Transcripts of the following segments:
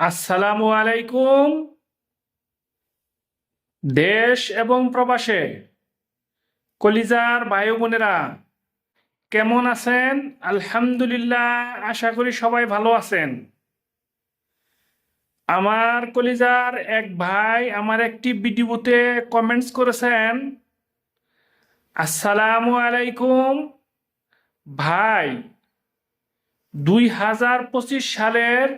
আসসালামু আলাইকুম। দেশ এবং প্রবাসে কলিজার ভাই বোনেরা, কেমন আছেন? আলহামদুলিল্লাহ, আশা করি সবাই ভালো আছেন। আমার কলিজার এক ভাই আমার একটি ভিডিওতে কমেন্টস করেছেন, আসসালামু আলাইকুম। ভাই, দুই হাজার পঁচিশ সালের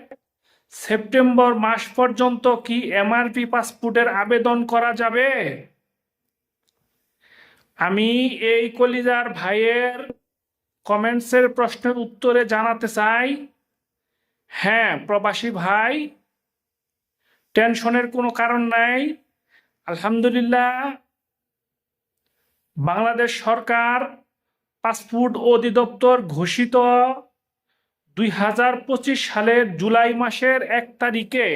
সেপ্টেম্বর মাস পর্যন্ত কি এমআরপি পাসপোর্টের আবেদন করা যাবে? আমি এই কলিজার ভাইয়ের কমেন্টসের প্রশ্নের উত্তরে জানাতে চাই। হ্যাঁ প্রবাসী ভাই, টেনশনের কোনো কারণ নাই। আলহামদুলিল্লাহ, বাংলাদেশ সরকার পাসপোর্ট অধিদপ্তর ঘোষিত। দুই হাজার পঁচিশ সালের জুলাই মাসের এক তারিখে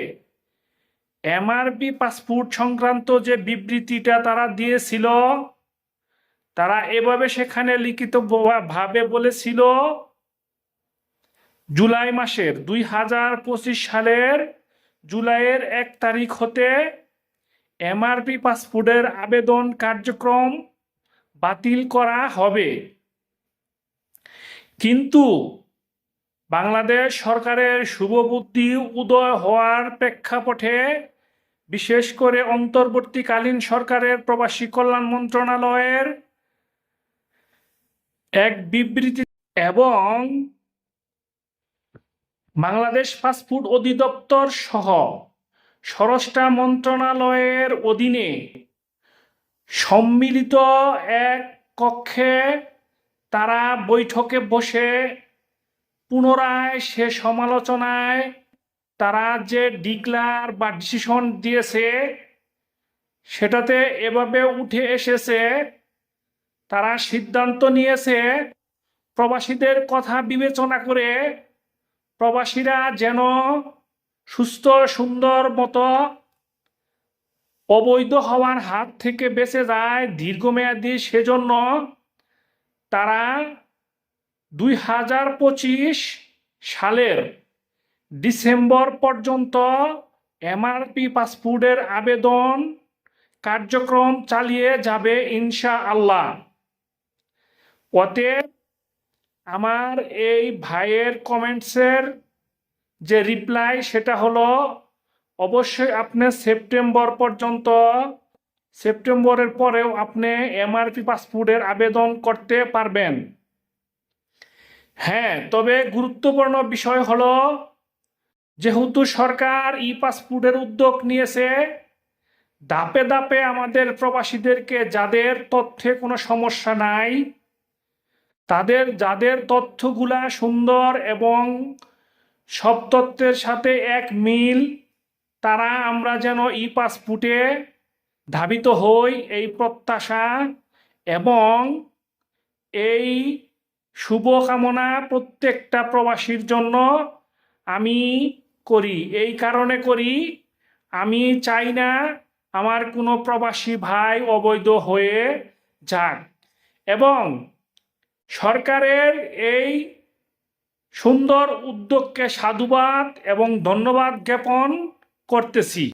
এমআরপি পাসপোর্ট সংক্রান্ত যে বিবৃতিটা তারা দিয়েছিল, তারা এভাবে সেখানে লিখিত ভাবে বলেছিল, জুলাই মাসের দুই হাজার পঁচিশ সালের জুলাইয়ের এক তারিখ হতে এমআরপি পাসপোর্টের আবেদন কার্যক্রম বাতিল করা হবে। কিন্তু বাংলাদেশ সরকারের শুভবুদ্ধি উদয় হওয়ার প্রেক্ষাপটে, বিশেষ করে অন্তর্বর্তীকালীন সরকারের প্রবাসী কল্যাণ মন্ত্রণালয়ের এক বিবৃতি এবং বাংলাদেশ পাসপোর্ট অধিদপ্তর সহ স্বরাষ্ট্র মন্ত্রণালয়ের অধীনে সম্মিলিত এক কক্ষে তারা বৈঠকে বসে পুনরায় সে সমালোচনায় তারা যে ডিক্লার বা ডিসিশন দিয়েছে, সেটাতে এভাবে উঠে এসেছে, তারা সিদ্ধান্ত নিয়েছে, প্রবাসীদের কথা বিবেচনা করে প্রবাসীরা যেন সুস্থ, সুন্দর মতো অবৈধ হওয়ার হাত থেকে বেঁচে যায়, দীর্ঘমেয়াদী সেজন্য তারা দুই হাজার পঁচিশ সালের ডিসেম্বর পর্যন্ত এমআরপি পাসপোর্টের আবেদন কার্যক্রম চালিয়ে যাবে ইনশা আল্লাহ অতএব আমার এই ভাইয়ের কমেন্টসের যে রিপ্লাই, সেটা হলো অবশ্যই আপনি সেপ্টেম্বর পর্যন্ত, সেপ্টেম্বরের পরেও আপনি এমআরপি পাসপোর্টের আবেদন করতে পারবেন। হ্যাঁ তবে গুরুত্বপূর্ণ বিষয় হলো যেহেতু সরকার ই পাসপোর্টের উদ্যোগ নিয়েছে, ধাপে ধাপে আমাদের প্রবাসীদেরকে যাদের তথ্যে কোনো সমস্যা নাই, তাদের, যাদের তথ্যগুলা সুন্দর এবং সব তথ্যের সাথে এক মিল, তারা আমরা যেন ই পাসপোর্টে ধাবিত হই এই প্রত্যাশা এবং এই শুভকামনা প্রত্যেকটা প্রবাসীর জন্য আমি করি। এই কারণে করি, আমি চাই না আমার কোনো প্রবাসী ভাই অবৈধ হয়ে যাক। এবং সরকারের এই সুন্দর উদ্যোগকে সাধুবাদ এবং ধন্যবাদ জ্ঞাপন করতেছি।